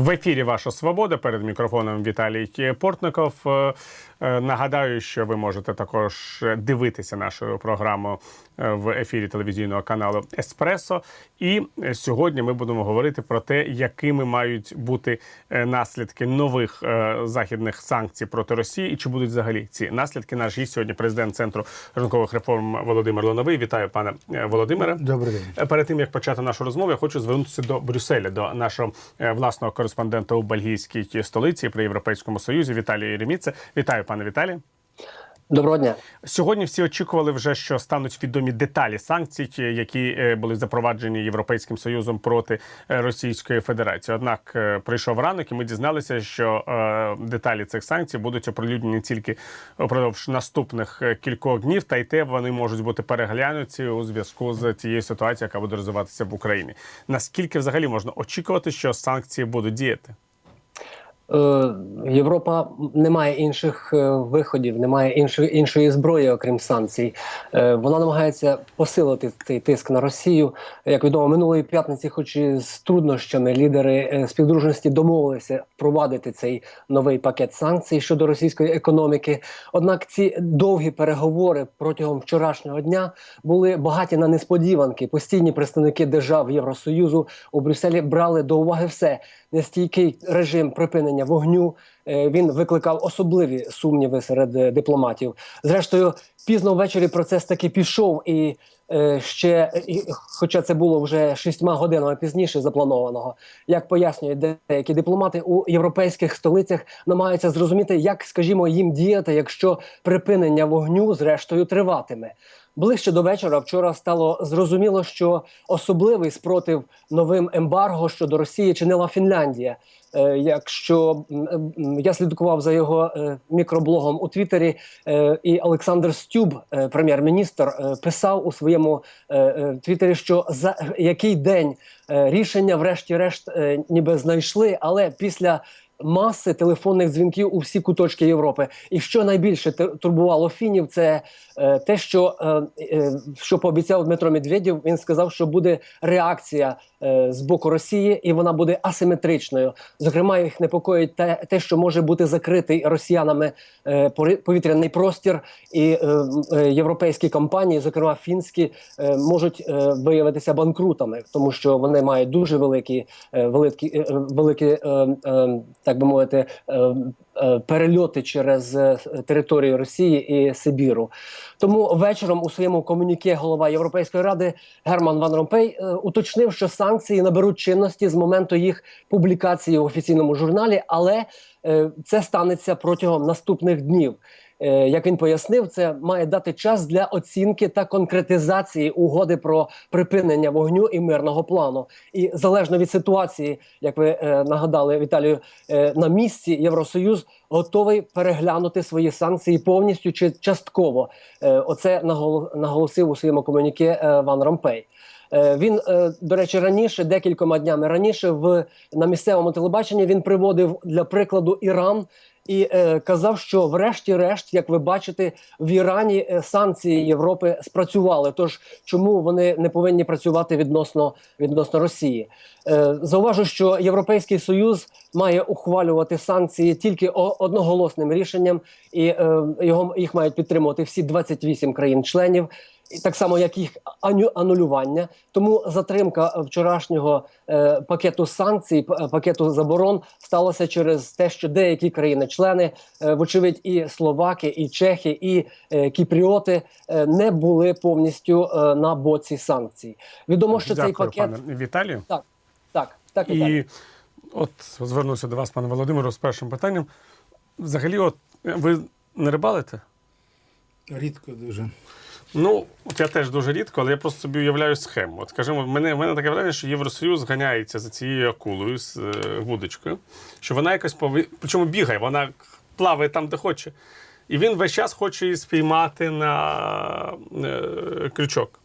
В ефірі Ваша Свобода перед мікрофоном Віталій Портников. Е, е, Нагадаю, що ви можете також дивитися нашу програму е, в ефірі телевізійного каналу Еспресо. І е, сьогодні ми будемо говорити про те, якими мають бути е, наслідки нових е, західних санкцій проти Росії, і чи будуть взагалі ці наслідки. Наш гість сьогодні президент центру ринкових реформ Володимир Лоновий. Вітаю, пане е, Володимире. Добрий день. Е, Перед тим як почати нашу розмову, я хочу звернутися до Брюсселя, до нашого е, власного кореспондента у бельгійській столиці при Європейському Союзі Віталія Єреміце. Вітаю, пане Віталій. Доброго дня. Сьогодні всі очікували вже, що стануть відомі деталі санкцій, які е, були запроваджені Європейським Союзом проти е, Російської Федерації. Однак е, прийшов ранок, і ми дізналися, що деталі цих санкцій будуть оприлюднені тільки впродовж наступних кількох днів, та й те вони можуть бути переглянуті у зв'язку з тією ситуацією, яка буде розвиватися в Україні. Наскільки взагалі можна очікувати, що санкції будуть діяти? Е, Європа не має інших е, виходів, немає іншої іншої зброї, окрім санкцій. Е, Вона намагається посилити цей тиск на Росію. Як відомо, минулої п'ятниці, хоч і з труднощами, лідери співдружності домовилися впровадити цей новий пакет санкцій щодо російської економіки. Однак ці довгі переговори протягом вчорашнього дня були багаті на несподіванки. Постійні представники держав Євросоюзу у Брюсселі брали до уваги все нестійкий режим припинення вогню. е, Він викликав особливі сумніви серед е, дипломатів. Зрештою, пізно ввечері процес таки пішов, і е, ще, хоча це було вже шістьма годинами пізніше запланованого, як пояснюють деякі дипломати у європейських столицях, намагаються зрозуміти, як, скажімо, їм діяти, якщо припинення вогню зрештою триватиме. Ближче до вечора вчора стало зрозуміло, що особливий спротив новим ембарго щодо Росії чинила Фінляндія. Е, якщо я слідкував за його е, мікроблогом у Твіттері, е, і Олександр Стюб, прем'єр-міністр, писав у своєму Твіттері, що за який день рішення, врешті-решт, ніби знайшли, але після маси телефонних дзвінків у всі куточки Європи. І що найбільше турбувало фінів, це е, те, що, е, е, що пообіцяв Дмитро Медведєв. Він сказав, що буде реакція е, з боку Росії, і вона буде асиметричною. Зокрема, їх непокоїть те, те що може бути закритий росіянами е, повітряний простір, і е, е, європейські компанії, зокрема фінські, е, можуть е, виявитися банкрутами, тому що вони мають дуже великі, е, великі, е, великі е, е, так би мовити, е, е, перельоти через е, територію Росії і Сибіру. Тому вечором у своєму комуніке голова Європейської ради Герман Ван Ромпей уточнив, що санкції наберуть чинності з моменту їх публікації в офіційному журналі, але це станеться протягом наступних днів. Е, Як він пояснив, це має дати час для оцінки та конкретизації угоди про припинення вогню і мирного плану. І залежно від ситуації, як ви е, нагадали Віталію, е, на місці Євросоюз готовий переглянути свої санкції повністю чи частково. Е, Оце нагол- наголосив у своєму комуніке Ван Ромпей. Він, до речі, раніше, декількома днями раніше, в на місцевому телебаченні він приводив для прикладу Іран і е, казав, що врешті-решт, як ви бачите, в Ірані е, санкції Європи спрацювали. Тож чому вони не повинні працювати відносно відносно Росії? Е, зауважу, що Європейський Союз має ухвалювати санкції тільки одноголосним рішенням, і е, його їх мають підтримувати всі 28 країн-членів. І так само, як їх анулювання, тому затримка вчорашнього е, пакету санкцій, пакету заборон сталося через те, що деякі країни-члени, е, вочевидь, і словаки, і чехи, і е, кіпріоти е, не були повністю е, на боці санкцій. Відомо, що Дякую, цей пакет пане Віталію. так, так, так і, так. От звернуся до вас, пане Володимиру, з першим питанням. Взагалі, от ви не рибалите? Рідко дуже. Ну, от я теж дуже рідко, але я просто собі уявляю схему. От скажімо, в мене, в мене таке враження, що Євросоюз ганяється за цією акулою з е, вудочкою, що вона якось пови... причому бігає, вона плаває там, де хоче. І він весь час хоче її спіймати на е, крючок.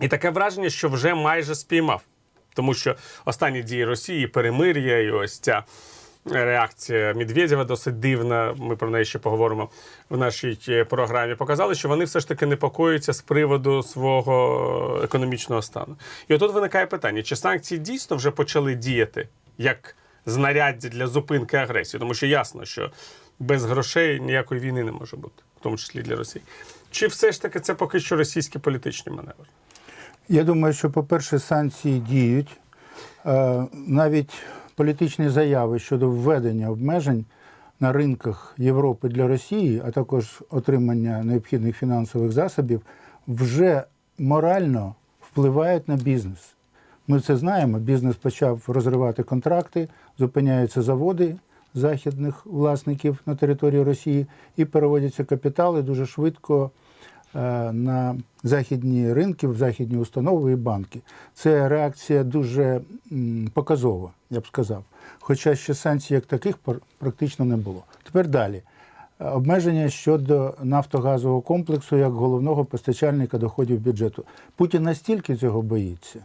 І таке враження, що вже майже спіймав. Тому що останні дії Росії, перемир'я і ось ця реакція Медведєва досить дивна. Ми про неї ще поговоримо в нашій е, програмі. Показали, що вони все ж таки непокоюються з приводу свого економічного стану. І отут виникає питання: чи санкції дійсно вже почали діяти як знаряддя для зупинки агресії. Тому що ясно, що без грошей ніякої війни не може бути, в тому числі для Росії. Чи все ж таки це поки що російські політичні маневри? Я думаю, що, по-перше, санкції діють. Е, Навіть політичні заяви щодо введення обмежень на ринках Європи для Росії, а також отримання необхідних фінансових засобів, вже морально впливають на бізнес. Ми це знаємо. Бізнес почав розривати контракти, зупиняються заводи західних власників на території Росії і переводяться капітали дуже швидко на західні ринки, в західні установи і банки. Це реакція дуже показова, я б сказав. Хоча ще санкцій як таких пр- практично не було. Тепер далі. Е, Обмеження щодо нафтогазового комплексу як головного постачальника доходів бюджету. Путін настільки цього боїться,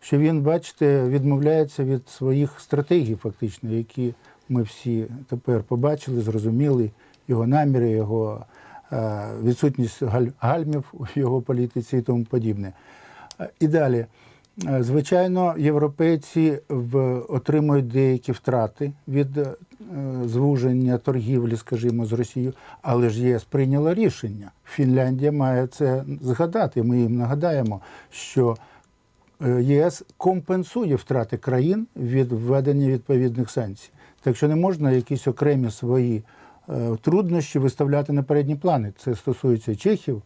що він, бачите, відмовляється від своїх стратегій, фактично, які ми всі тепер побачили, зрозуміли його наміри, його е, відсутність галь- гальмів у його політиці і тому подібне. Е, І далі. Е, Звичайно, європейці отримують деякі втрати від е, звуження торгівлі, скажімо, з Росією, але ж ЄС прийняло рішення. Фінляндія має це згадати. Ми їм нагадаємо, що е, ЄС компенсує втрати країн від введення відповідних санкцій. Так що не можна якісь окремі свої е, труднощі виставляти на передні плани. Це стосується чехів,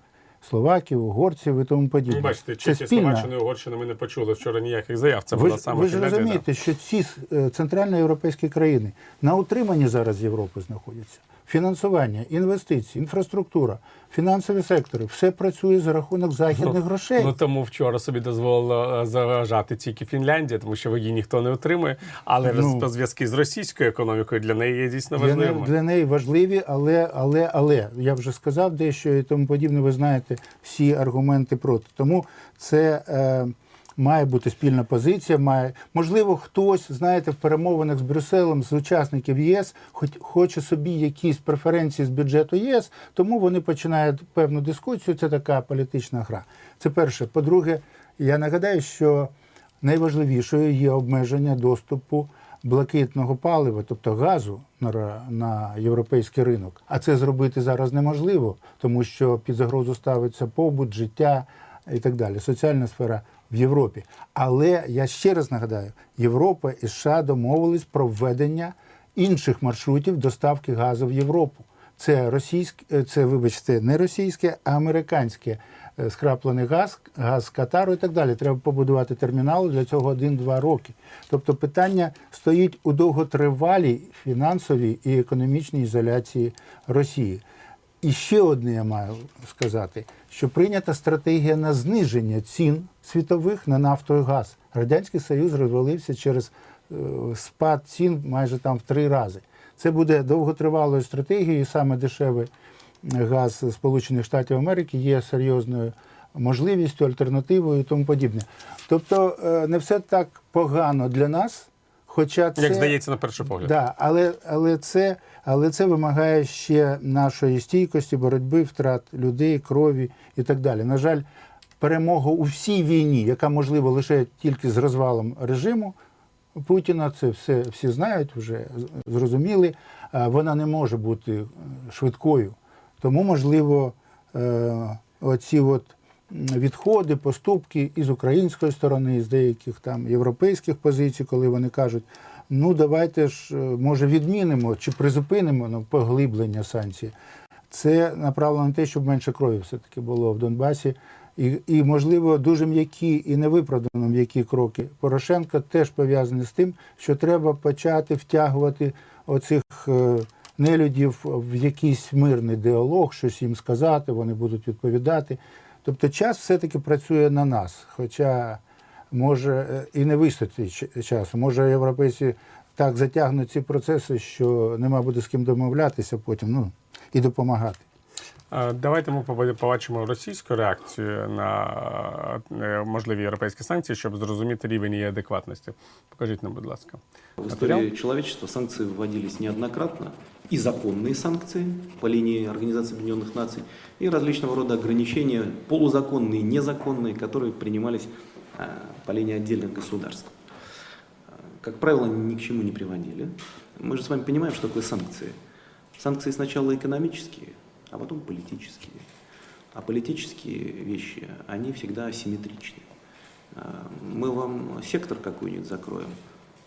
словаків, угорців і тому подібне. Ну, бачите, Чехія. Словаччина і Угорщина ми не почули вчора ніяких заяв. Це Ви була саме ви ж розумієте, що ці е, центральноєвропейські країни на утриманні зараз Європи знаходяться. Фінансування, інвестиції, інфраструктура, фінансові сектори все працює за рахунок західних грошей. Ну тому вчора собі дозволило е, заважати тільки Фінляндія, тому що її ніхто не отримує. Але Ну. ну, зв'язки з російською економікою для неї є дійсно для, для неї важливі, але, але, але я вже сказав дещо і тому подібне. Ви знаєте всі аргументи проти. Тому це е, має бути спільна позиція. Має можливо, хтось знаєте в перемовинах з Брюсселем з учасників ЄС, хоч хоче собі якісь преференції з бюджету ЄС, тому вони починають певну дискусію. Це така політична гра. Це перше. По-друге, я нагадаю, що найважливішою є обмеження доступу блакитного палива, тобто газу на, на європейський ринок. А це зробити зараз неможливо, тому що під загрозу ставиться побут, життя і так далі, соціальна сфера в Європі. Але я ще раз нагадаю, Європа і США домовились про введення інших маршрутів доставки газу в Європу. Це російське, це, вибачте, не російське, а американське е, скраплений газ, газ Катару і так далі. Треба побудувати термінал для цього 1-2 роки. Тобто питання стоїть у довготривалій фінансовій і економічній ізоляції Росії. І ще одне я маю сказати, що прийнята стратегія на зниження цін світових на нафту і газ. Радянський Союз розвалився через е, спад цін майже там в три рази. Це буде довготривалою стратегією, саме дешевий газ Сполучених Штатів Америки є серйозною можливістю, альтернативою і тому подібне. Тобто е, не все так погано для нас, хоча це Як здається, на перший погляд. Да, але, але, це, але це вимагає ще нашої стійкості, боротьби, втрат людей, крові і так далі. На жаль, перемога у всій війні, яка можлива лише тільки з розвалом режиму Путіна, це все всі знають, вже зрозуміли. Вона не може бути швидкою. Тому, можливо, е, оці от відходи, поступки із української сторони, з деяких там європейських позицій, коли вони кажуть, ну давайте ж, е, може, відмінимо чи призупинимо ну, поглиблення санкцій. Це направлено на те, щоб менше крові все-таки було в Донбасі. І, і, можливо, дуже м'які і невиправдано м'які кроки Порошенка теж пов'язані з тим, що треба почати втягувати оцих е, нелюдів в якийсь мирний діалог, щось їм сказати, вони будуть відповідати. Тобто час все-таки працює на нас. Хоча може е, і не вистачить часу. Може, європейці так затягнуть ці процеси, що нема буде з ким домовлятися потім ну, і допомагати. Давайте ми побачимо російську реакцію на е, можливі європейські санкції, щоб зрозуміти рівень її адекватності. Покажіть нам, будь ласка. В Материал? истории человечества санкции вводились неоднократно, и законные санкции по линии Организации Объединенных Наций, и различного рода ограничения, полузаконные, незаконные, которые принимались э, по линии отдельных государств. Э, как правило, ни к чему не приводили. Мы же с вами понимаем, что такое санкции. Санкции сначала экономические, а потом политические. А политические вещи, они всегда асимметричны. А, Мы вам сектор какой-нибудь закроем,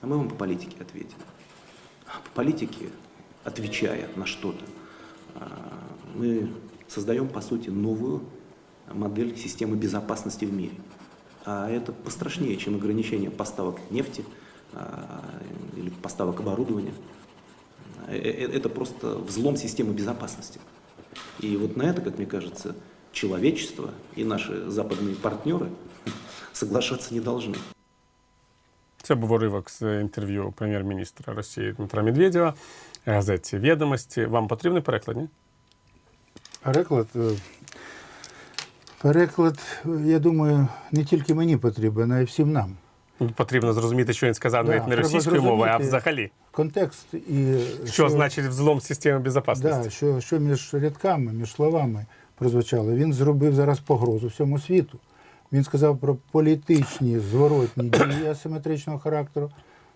а мы вам по политике ответим. А по политике, отвечая на что-то, а, мы создаем, по сути, новую модель системы безопасности в мире. А это пострашнее, чем ограничение поставок нефти а, или поставок оборудования. Э, э, Это просто взлом системы безопасности. И вот на это, как мне кажется, человечество и наши западные партнеры соглашаться не должны. Це був уривок з інтерв'ю прем'єр-міністра Росії Дмитра Медведєва газеті Відомості. Вам потрібний переклад? Ні? Переклад. е, Переклад, е, я думаю, не тільки мені потрібен, а й всім нам. Потрібно зрозуміти, що він сказав Да, навіть не російською мовою, а взагалі. Контекст і Що значить взлом системи безпечності? Да, що, що між рядками, між словами прозвучало. Він зробив зараз погрозу всьому світу. Він сказав про політичні зворотні дії асиметричного характеру.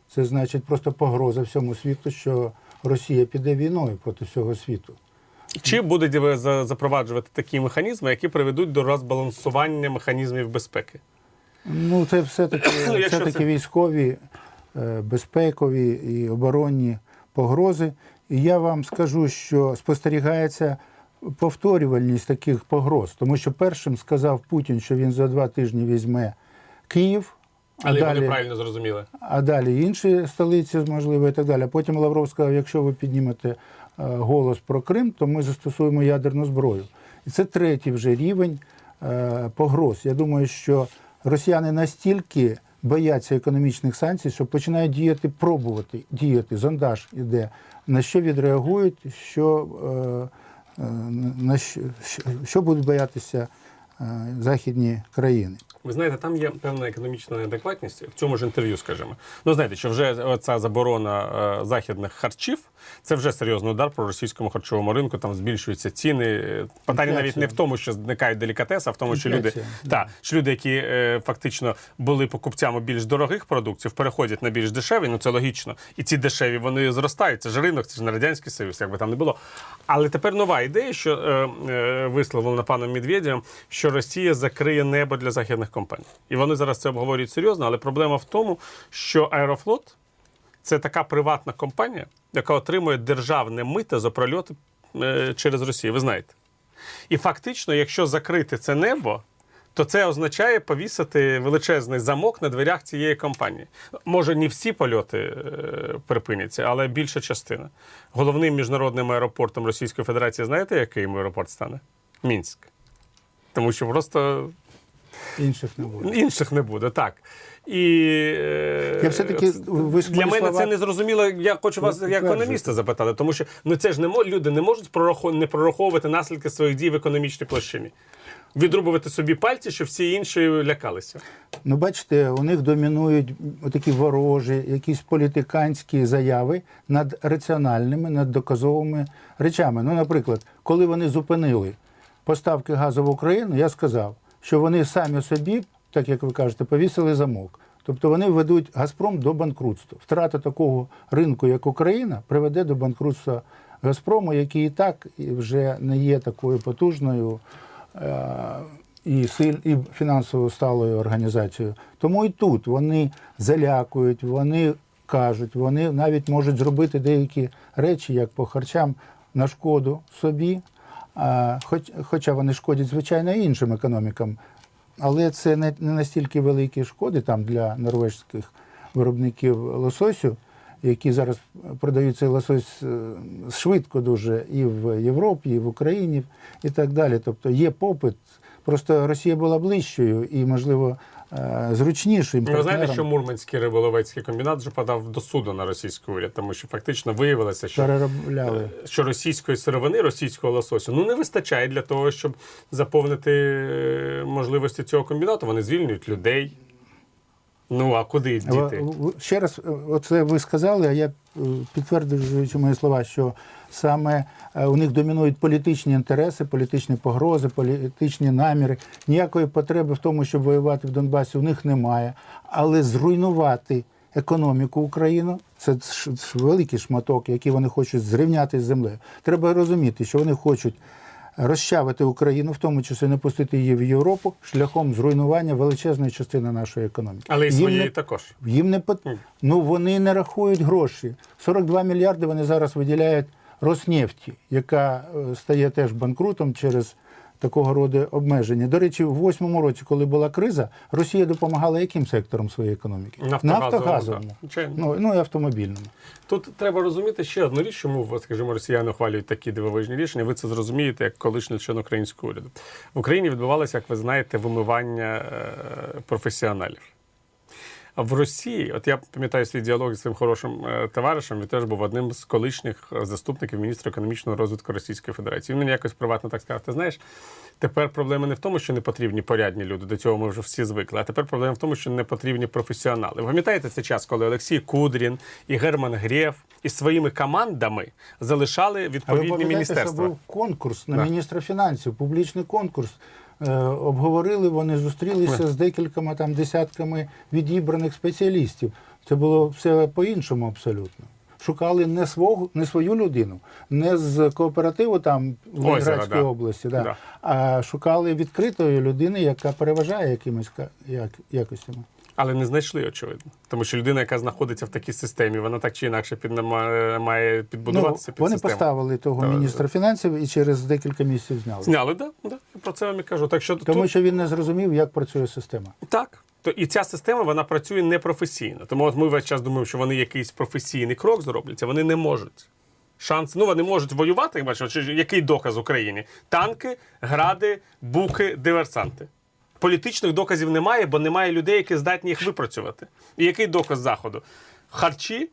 Це значить просто погроза всьому світу, що Росія піде війною проти всього світу. Чи будуть ви запроваджувати такі механізми, які приведуть до розбалансування механізмів безпеки? Ну, це все-таки, Ну, все-таки це- військові, е, безпекові і оборонні погрози. І я вам скажу, що спостерігається повторювальність таких погроз, тому що першим сказав Путін, що він за два тижні візьме Київ. а Але далі- вони правильно зрозуміли. а далі інші столиці, можливо, і так далі. Потім Лавров сказав, якщо ви піднімете е, голос про Крим, то ми застосуємо ядерну зброю. І це третій вже рівень е, погроз. Я думаю, що росіяни настільки бояться економічних санкцій, що починають діяти, пробувати діяти. Зондаж іде. На що відреагують, що, е, на що, що будуть боятися е, західні країни. Ви знаєте, там є певна економічна неадекватність в цьому ж інтерв'ю, скажімо. Ну знаєте, що вже ця заборона е, західних харчів це вже серйозний удар по російському харчовому ринку. Там збільшуються ціни. Е, Питання навіть не в тому, що зникають делікатеси, а в тому, що люди, та, що люди, які е, фактично були покупцями більш дорогих продуктів, переходять на більш дешеві. Ну це логічно. І ці дешеві вони зростають. Це ж ринок, це ж не радянський союз, як би там не було. Але тепер нова ідея, що е, е, висловлена паном Медведєм, що Росія закриє небо для західних компаній. І вони зараз це обговорюють серйозно, але проблема в тому, що Аерофлот це така приватна компанія, яка отримує державне мито за прольоти е, через Росію. Ви знаєте. І фактично, якщо закрити це небо, то це означає повісити величезний замок на дверях цієї компанії. Може, не всі польоти е, припиняться, але більша частина. Головним міжнародним аеропортом Російської Федерації, знаєте, який аеропорт стане? Мінськ. Тому що просто Інших не буде. інших не буде, так. І е, Я все-таки ви ж для мене слова- це не зрозуміло. Я хочу вас Ну, як економіста запитати, тому що ну це ж не люди не можуть прораху- не прораховувати наслідки своїх дій в економічній площині. Відрубувати собі пальці, щоб всі інші лякалися. Ну, бачите, у них домінують такі ворожі, якісь політиканські заяви над раціональними, над доказовими речами. Ну, наприклад, коли вони зупинили поставки газу в Україну, я сказав, що вони самі собі, так як ви кажете, повісили замок. Тобто вони ведуть Газпром до банкрутства. Втрата такого ринку, як Україна, приведе до банкрутства Газпрому, який і так вже не є такою потужною е, і і фінансово сталою організацією. Тому і тут вони залякують, вони кажуть, вони навіть можуть зробити деякі речі, як по харчам, на шкоду собі, хоч, хоча вони шкодять, звичайно, іншим економікам. Але це не, настільки великі шкоди там для норвежських виробників лососю, які зараз продають цей лосось е, швидко дуже і в Європі, і в Україні, і так далі. Тобто є попит. Просто Росія була ближчою і, можливо, е, зручнішим. Ви знаєте, що Мурманський риболовецький комбінат вже подав до суду на російський уряд, тому що фактично виявилося, що переробляли. що російської сировини, російського лососю ну не вистачає для того, щоб заповнити е, можливості цього комбінату. Вони звільнюють людей. Ну а куди діти? Ще раз, е, оце ви сказали, а я е, підтверджуючи мої слова, що саме е, у них домінують політичні інтереси, політичні погрози, політичні наміри. Ніякої потреби в тому, щоб воювати в Донбасі, у них немає. Але зруйнувати економіку України. Це великий шматок, який вони хочуть зрівняти з землею. Треба розуміти, що вони хочуть розчавити Україну, в тому числі не пустити її в Європу, шляхом зруйнування величезної частини нашої економіки. Але і Їм своєї не- також. їм не пот... ну вони не рахують гроші. 42 мільярди вони зараз виділяють Роснефті, яка е, стає теж банкрутом через такого роду обмеження. До речі, в восьмому році, коли була криза, Росія допомагала яким сектором своєї економіки? Нафтогазовому. Ну, ну і автомобільному. Тут треба розуміти ще одну річ, чому скажімо, росіяни ухвалюють такі дивовижні рішення. Ви це зрозумієте як колишній член українського уряду. В Україні відбувалося, як ви знаєте, вимивання е, професіоналів. А в Росії, от я пам'ятаю свій діалог з цим хорошим е, товаришем, він теж був одним з колишніх е, заступників міністра економічного розвитку Російської Федерації. Він мені якось приватно так сказав: ти знаєш, тепер проблема не в тому, що не потрібні порядні люди, до цього ми вже всі звикли, а тепер проблема в тому, що не потрібні професіонали. Ви пам'ятаєте цей час, коли Олексій Кудрін і Герман Грєв із своїми командами залишали А ви відповідні пам'ятаєте, що міністерства? був конкурс на Да. міністра фінансів, публічний конкурс. Е, обговорили, вони зустрілися з декількома там десятками відібраних спеціалістів. Це було все по-іншому абсолютно. Шукали не свого, не свою людину, не з кооперативу там в Ленинградській да. області, да, Да. а шукали відкритої людини, яка переважає якимись як, якостями. Але не знайшли, очевидно. Тому що людина, яка знаходиться в такій системі, вона так чи інакше під, має- підбудуватися Ну, під вони систему. поставили того Так. міністра фінансів і через декілька місяців зняли. Зняли, да, да. Я про це вам і кажу. Так що Тому тут, що він не зрозумів, як працює система. так. То і ця система вона працює непрофесійно. Тому от ми весь час думаємо, що вони якийсь професійний крок зроблять, а вони не можуть. Шанс, ну вони можуть воювати, бачимо, чи який доказ Україні? Танки, гради, буки, диверсанти. Політичних доказів немає, бо немає людей, які здатні їх випрацювати. І який доказ заходу? Харчі,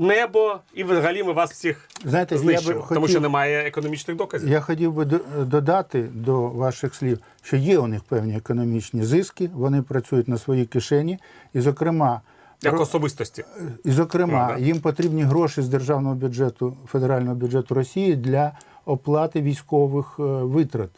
небо і взагалі ми вас всіх Знаєте, я би знищимо, тому що немає економічних доказів. Я хотів би додати до ваших слів, що є у них певні економічні зиски, вони працюють на своїй кишені, і, зокрема, Як особистості. і, зокрема, Правда. їм потрібні гроші з державного бюджету, федерального бюджету Росії для оплати військових е, витрат,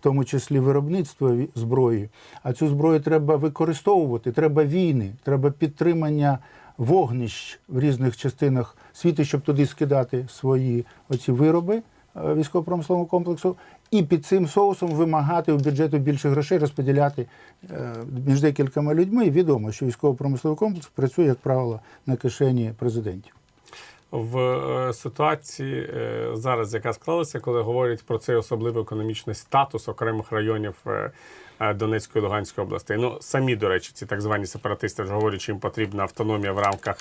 тому числі виробництва ві- зброї. А цю зброю треба використовувати, треба війни, треба підтримання вогнищ в різних частинах світу, щоб туди скидати свої оці вироби е, військово-промислового комплексу, і під цим соусом вимагати у бюджету більше грошей розподіляти е, між декількома людьми. Відомо, що військово-промисловий комплекс працює, як правило, на кишені президентів. В е, ситуації е, зараз, яка склалася, коли говорять про цей особливий економічний статус окремих районів е, Донецької і Луганської областей. Ну самі, до речі, ці так звані сепаратисти вже говорять, що їм потрібна автономія в рамках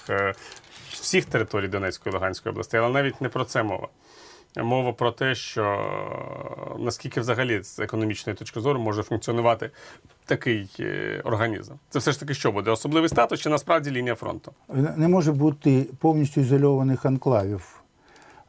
всіх територій Донецької і Луганської областей, але навіть не про це мова. Мова про те, що е, наскільки взагалі з економічної точки зору може функціонувати такий е, організм. Це все ж таки що буде? Особливий статус чи насправді лінія фронту? Не може бути повністю ізольованих анклавів.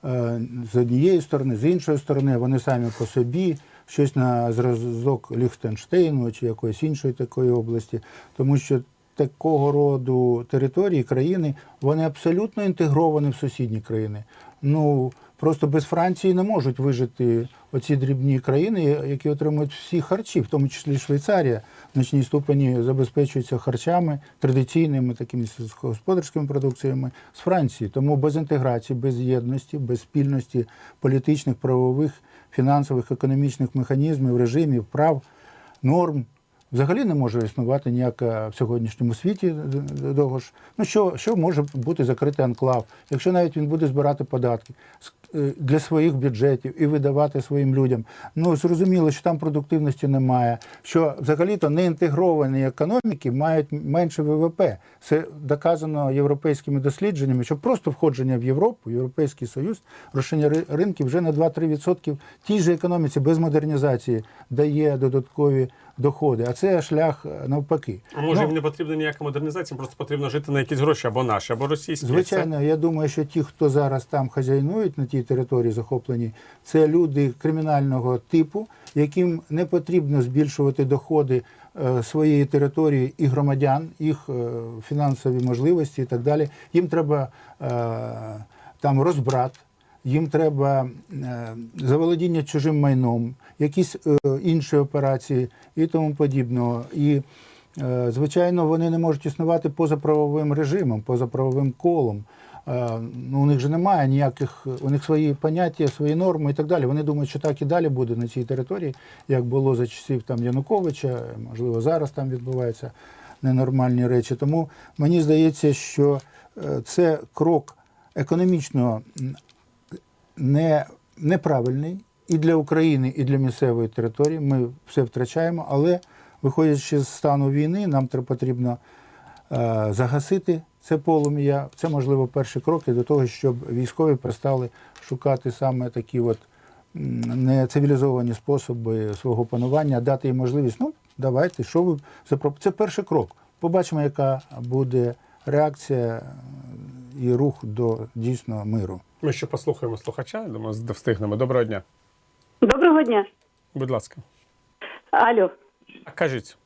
Е, З однієї сторони, з іншої сторони, вони самі по собі, щось на зразок Ліхтенштейну чи якоїсь іншої такої області, тому що такого роду території, країни, вони абсолютно інтегровані в сусідні країни. Ну, просто без Франції не можуть вижити оці дрібні країни, які отримують всі харчі, в тому числі Швейцарія, в значній ступені забезпечується харчами, традиційними такими сільськогосподарськими продукціями з Франції. Тому без інтеграції, без єдності, без спільності політичних, правових, фінансових, економічних механізмів, режимів, прав, норм. Взагалі не може існувати ніяка в сьогоднішньому світі д- д- того ж. Ну що, що може бути закритий анклав, якщо навіть він буде збирати податки е, для своїх бюджетів і видавати своїм людям. Ну зрозуміло, що там продуктивності немає. Що взагалі-то неінтегровані економіки мають менше ВВП. Це доказано європейськими дослідженнями, що просто входження в Європу, Європейський Союз, розширення ринків вже на 2-3% тій же економіці без модернізації дає додаткові доходи. А це шлях е, навпаки. А може, Ну, їм не потрібна ніяка модернізація, просто потрібно жити на якісь гроші або наші, або російські. Звичайно, я думаю, що ті, хто зараз там хазяйнують на тій території захоплені, це люди кримінального типу, яким не потрібно збільшувати доходи е, своєї території і громадян, їх е, фінансові можливості і так далі. Їм треба там розбрат. Їм треба е, заволодіння чужим майном, якісь е, інші операції і тому подібного. І Е, Звичайно, вони не можуть існувати поза правовим режимом, поза правовим колом. Ну, у них же немає ніяких, у них свої поняття, свої норми і так далі. Вони думають, що так і далі буде на цій території, як було за часів там Януковича, можливо, зараз там відбуваються ненормальні речі. Тому мені здається, що це крок економічно м, не, неправильний і для України, і для місцевої території. Ми все втрачаємо, але виходячи з стану війни, нам потрібно е, загасити це полум'я. Це можливо перші кроки до того, щоб військові перестали шукати саме такі от нецивілізовані способи свого панування, дати їм можливість. Ну, давайте, що ви запро- Це перший крок. Побачимо, яка буде реакція і рух до дійсно миру. Ми ще послухаємо слухача, я думаю, встигнемо. Доброго дня. Доброго дня. Будь ласка. Алло. Кажіть.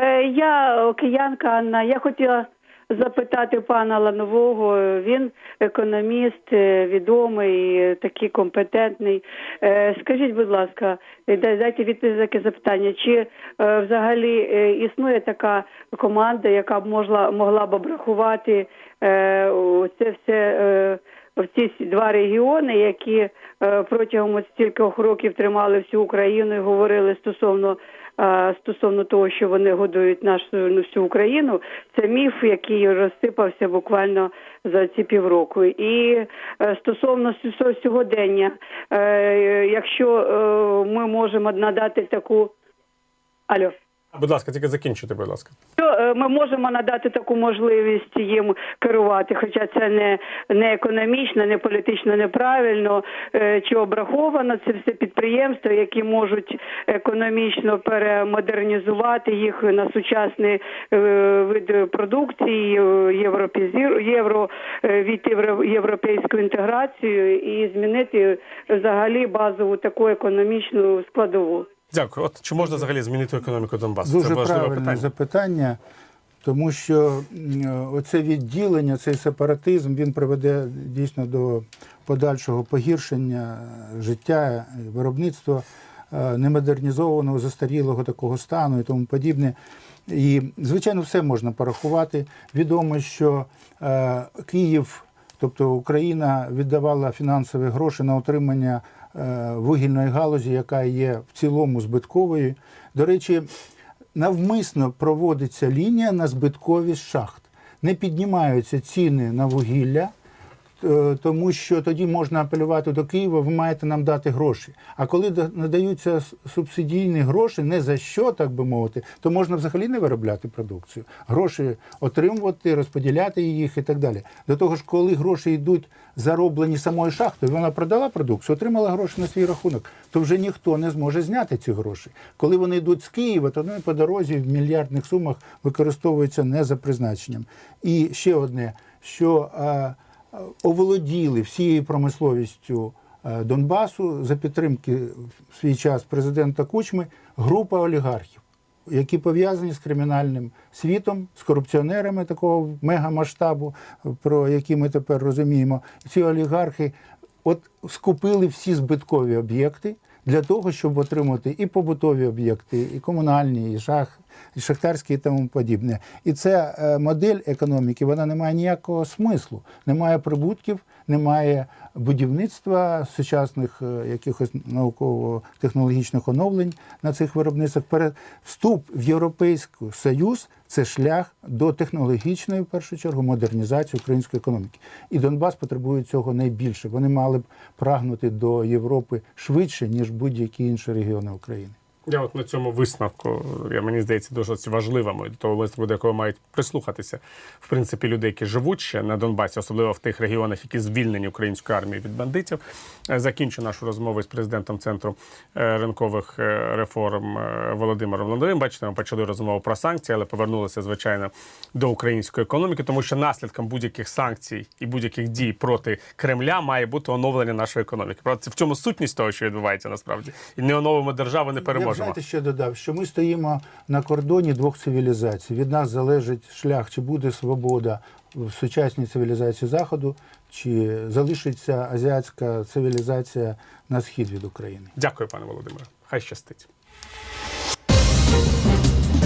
Е, Я киянка Анна. Я хотіла запитати пана Ланового. Він економіст, е, відомий, такий компетентний. Е, Скажіть, будь ласка, дайте відповідь на таке запитання. Чи е, взагалі е, існує така команда, яка б могла, могла б обрахувати е, це все? е, в ці два регіони, які е, протягом стількох років тримали всю Україну і говорили стосовно е, стосовно того, що вони годують нашу ну, всю Україну, це міф, який розсипався буквально за ці півроку. І е, стосовно сьогодення, якщо ми можемо надати таку алло. Будь ласка, тільки закінчуйте, будь ласка. Е, ми можемо надати таку можливість їм керувати, хоча це не, не економічно, не політично неправильно, е, чи обраховано це все підприємства, які можуть економічно перемодернізувати їх на сучасний е, вид продукції, е, європізі- євро війти в європейську інтеграцію і змінити взагалі базову таку економічну складову. Дякую. От чи можна взагалі змінити економіку Донбасу? Дуже Це важливе правильне питання. запитання, тому що оце відділення, цей сепаратизм, він приведе дійсно до подальшого погіршення життя, виробництва е, немодернізованого, застарілого такого стану і тому подібне. І, звичайно, все можна порахувати. Відомо, що е, Київ, тобто Україна, віддавала фінансові гроші на утримання е, вугільної галузі, яка є в цілому збитковою. До речі, навмисно проводиться лінія на збитковість шахт. Не піднімаються ціни на вугілля, тому що тоді можна апелювати до Києва, ви маєте нам дати гроші. А коли да- надаються субсидійні гроші, не за що, так би мовити, то можна взагалі не виробляти продукцію. Гроші отримувати, розподіляти їх і так далі. До того ж, коли гроші йдуть зароблені самою шахтою, вона продала продукцію, отримала гроші на свій рахунок, то вже ніхто не зможе зняти ці гроші. Коли вони йдуть з Києва, то вони по дорозі в мільярдних сумах використовуються не за призначенням. І ще одне, що е, оволоділи всією промисловістю е, Донбасу за підтримки в свій час президента Кучми група олігархів, які пов'язані з кримінальним світом, з корупціонерами такого мегамасштабу, про які ми тепер розуміємо. Ці олігархи от скупили всі збиткові об'єкти для того, щоб отримати і побутові об'єкти, і комунальні, і шах, і шахтарські, і тому подібне. І ця е, модель економіки вона не має ніякого смислу, немає прибутків, немає будівництва сучасних е, якихось науково-технологічних оновлень на цих виробництвах. Вступ в Європейський Союз це шлях до технологічної, в першу чергу, модернізації української економіки. І Донбас потребує цього найбільше. Вони мали б прагнути до Європи швидше, ніж будь-які інші регіони України. Я от на цьому висновку, я, мені здається, дуже важливим, і до того висновку, до якого мають прислухатися, в принципі, люди, які живуть ще на Донбасі, особливо в тих регіонах, які звільнені українською армією від бандитів. Е, Закінчу нашу розмову з президентом Центру е, ринкових е, реформ Володимиром Лондовим. Бачите, ми почали розмову про санкції, але повернулися, звичайно, до української економіки, тому що наслідком будь-яких санкцій і будь-яких дій проти Кремля має бути оновлення нашої економіки. Правда, це в чому сутність того, що відбувається насправді, і не оновимо державу, не Я б, знаєте, що додав, що ми стоїмо на кордоні двох цивілізацій. Від нас залежить шлях, чи буде свобода в сучасній цивілізації Заходу, чи залишиться азіатська цивілізація на схід від України. Дякую, пане Володимире. Хай щастить.